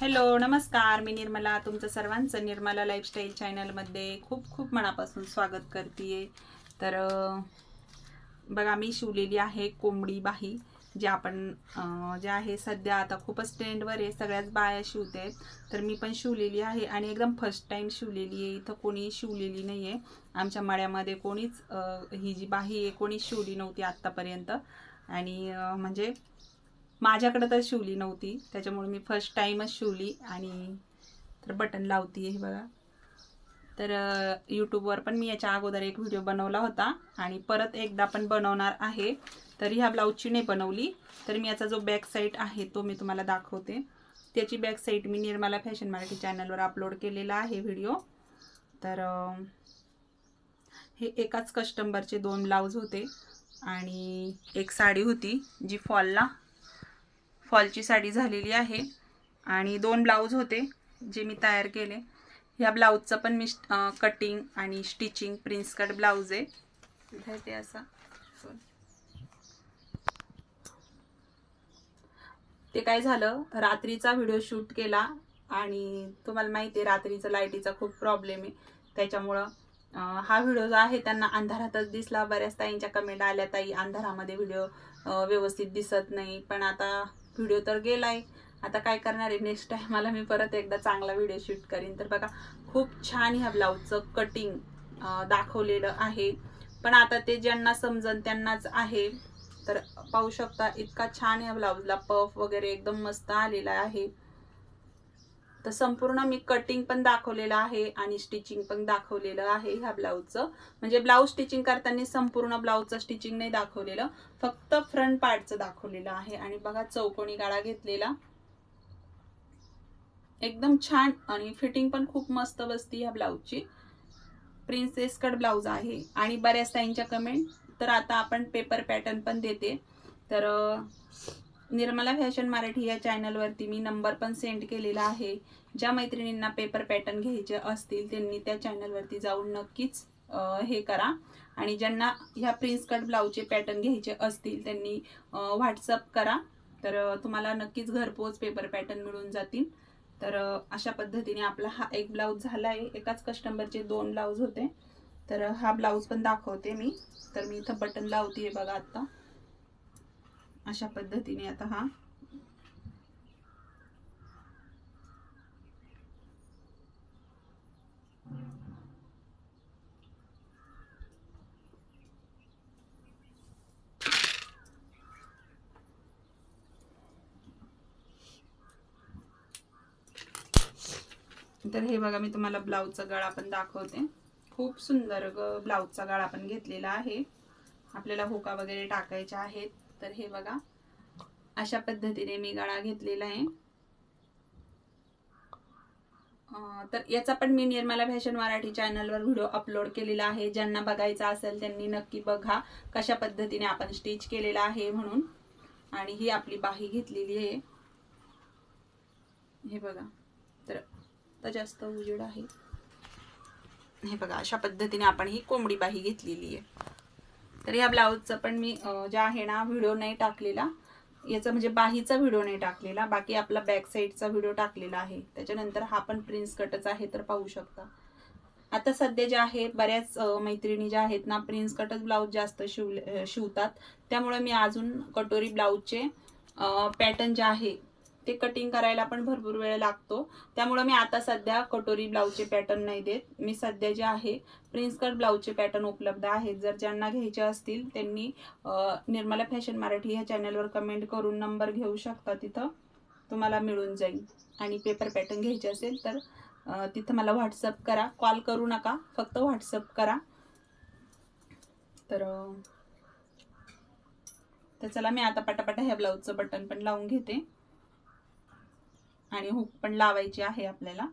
Hello नमस्कार. मी निर्मला तुमचं सर्वांचं निर्मला लाईफस्टाईल चॅनलमध्ये खूप खूप मनापासून स्वागत करते तर बघा मी शिवलेली आहे कोंबडी बाही जे आपण जे आहे सध्या आता खूपच ट्रेंडवर आहे सगळ्याच बाया शिवते तर मी पण शिवलेली आहे आणि एकदम फर्स्ट टाईम शिवलेली आहे. इथं कोणी शिवलेली नाही आहे आमच्या मळ्यामध्ये कोणीच ही जी बाही आहे कोणीच शिवली नव्हती आत्तापर्यंत. आणि म्हणजे माझ्याकडे तर शिवली नव्हती. त्याच्यामुळे मी फर्स्ट टाईमच शिवली आणि तर बटन लावती आहे बघा. तर यूट्यूबवर पण मी याच्या अगोदर एक व्हिडिओ बनवला होता आणि परत एकदा पण बनवणार आहे. तर ह्या ब्लाऊजची नाही बनवली. तर मी याचा जो बॅक साईड आहे तो मी तुम्हाला दाखवते. त्याची बॅक साईड मी निर्मला फॅशन मराठी चॅनलवर अपलोड केलेला आहे व्हिडिओ तर हे एकाच कस्टमरचे दोन ब्लाऊज होते आणि एक साडी होती जी फॉलला फॉलची साडी झालेली आहे आणि दोन ब्लाऊज होते जे मी तयार केले. ह्या ब्लाऊजचं पण मी कटिंग आणि स्टिचिंग प्रिन्स कट ब्लाऊज आहे. ते असा. ते काय झालं? रात्रीचा व्हिडिओ शूट केला आणि तुम्हाला माहिती आहे रात्रीचा लाईटीचा खूप प्रॉब्लेम आहे. त्याच्यामुळं हा व्हिडिओ जो आहे त्यांना अंधारातच दिसला. बऱ्याच ताईंच्या कमेंट आल्या ताई अंधारामध्ये व्हिडिओ व्यवस्थित दिसत नाही. पण आता व्हिडिओ तर गेलाय. आता काय करणार आहे? नेक्स्ट टाइम मी परत एकदा चांगला व्हिडिओ शूट करीन. तर बघा खूप छान ह्या ब्लाऊजचं कटिंग दाखवलेलं आहे. पण आता ते ज्यांना समजन त्यांनाच आहे. तर पाहू शकता इतका छान ह्या ब्लाऊजला पफ वगैरे एकदम मस्त आलेला आहे. तर संपूर्ण मी कटिंग पण दाखवलेलं आहे आणि स्टिचिंग पण दाखवलेलं आहे ह्या ब्लाऊजचं म्हणजे ब्लाऊज स्टिचिंग करताना संपूर्ण ब्लाऊजचं स्टिचिंग नाही दाखवलेलं फक्त फ्रंट पार्टचं दाखवलेलं आहे. आणि बघा चौकोनी गाळा घेतलेला. एकदम छान आणि फिटिंग पण खूप मस्त बसती ह्या ब्लाऊजची प्रिन्सेस कट ब्लाऊज आहे. आणि बऱ्याच ताईंच्या कमेंट तर आता आपण पेपर पॅटर्न पण देते. तर निर्मला फॅशन मराठी या चॅनलवरती मी नंबर पण सेंड केलेला आहे. ज्या मैत्रिणींना पेपर पॅटर्न घ्यायचे असतील त्यांनी त्या चॅनलवरती जाऊन नक्कीच हे करा. आणि ज्यांना ह्या प्रिन्स कट ब्लाऊजचे पॅटर्न घ्यायचे असतील त्यांनी व्हॉट्सअप करा. तर तुम्हाला नक्कीच घरपोच पेपर पॅटर्न मिळून जातील. तर अशा पद्धतीने आपला हा एक ब्लाऊज झाला आहे एकाच कस्टमरचे दोन ब्लाऊज होते. तर हा ब्लाऊज पण दाखवते मी. तर मी इथं बटन लावते बघा आत्ता अशा पद्धतीने आता हा. तर हे बघा मी तुम्हाला ब्लाऊजचा गळा पण दाखवते. खूप सुंदर ग ब्लाऊजचा गळा पण घेतलेला आहे. आपल्याला हुका वगैरे टाकायच्या आहेत. तर हे बघा. अशा पद्धतीने मी गळा घेतलेला आहे. तर याचा पण मी निर्मला फॅशन मराठी चॅनलवर व्हिडिओ अपलोड केलेला आहे. ज्यांना बघायचा असेल त्यांनी नक्की बघा कशा पद्धतीने आपण स्टिच केलेला आहे म्हणून. आणि ही आपली बाही घेतलेली आहे. हे बघा. तर जास्त उजेड आहे. हे बघा अशा पद्धतीने आपण ही कोंबडी बाही घेतलेली आहे. तर या ब्लाऊजचं पण मी ज्या जे आहे ना व्हिडिओ नाही टाकलेला याचा म्हणजे बाहीचा व्हिडिओ नाही टाकलेला बाकी आपला बॅक साईडचा व्हिडिओ टाकलेला आहे. त्याच्यानंतर हा पण प्रिन्स कटच आहे तर पाहू शकता. आता सध्या ज्या आहेत बऱ्याच मैत्रिणी ज्या आहेत ना प्रिन्स कटच ब्लाऊज जास्त शिवले शिवतात. त्यामुळे मी अजून कटोरी ब्लाऊजचे पॅटर्न जे आहे ते कटिंग करायला पण भरपूर वेळ लागतो. त्यामुळे मी आता सध्या कटोरी ब्लाऊजचे पॅटर्न नाही देत. मी सध्या जे आहे प्रिन्स कट ब्लाऊजचे पॅटर्न उपलब्ध आहेत. जर ज्यांना घ्यायचे असतील त्यांनी निर्मला फॅशन मराठी ह्या चॅनलवर कमेंट करून नंबर घेऊ शकता तिथं. तुम्हाला मिळून जाईल. आणि पेपर पॅटर्न घ्यायचे असेल तर तिथं मला व्हॉट्सअप करा. कॉल करू नका. फक्त व्हॉट्सअप करा. तर तर चला मी आता पटापटा ह्या ब्लाऊजचं बटन पण लावून घेते. आणि हुक पण लावायची आहे आपल्याला.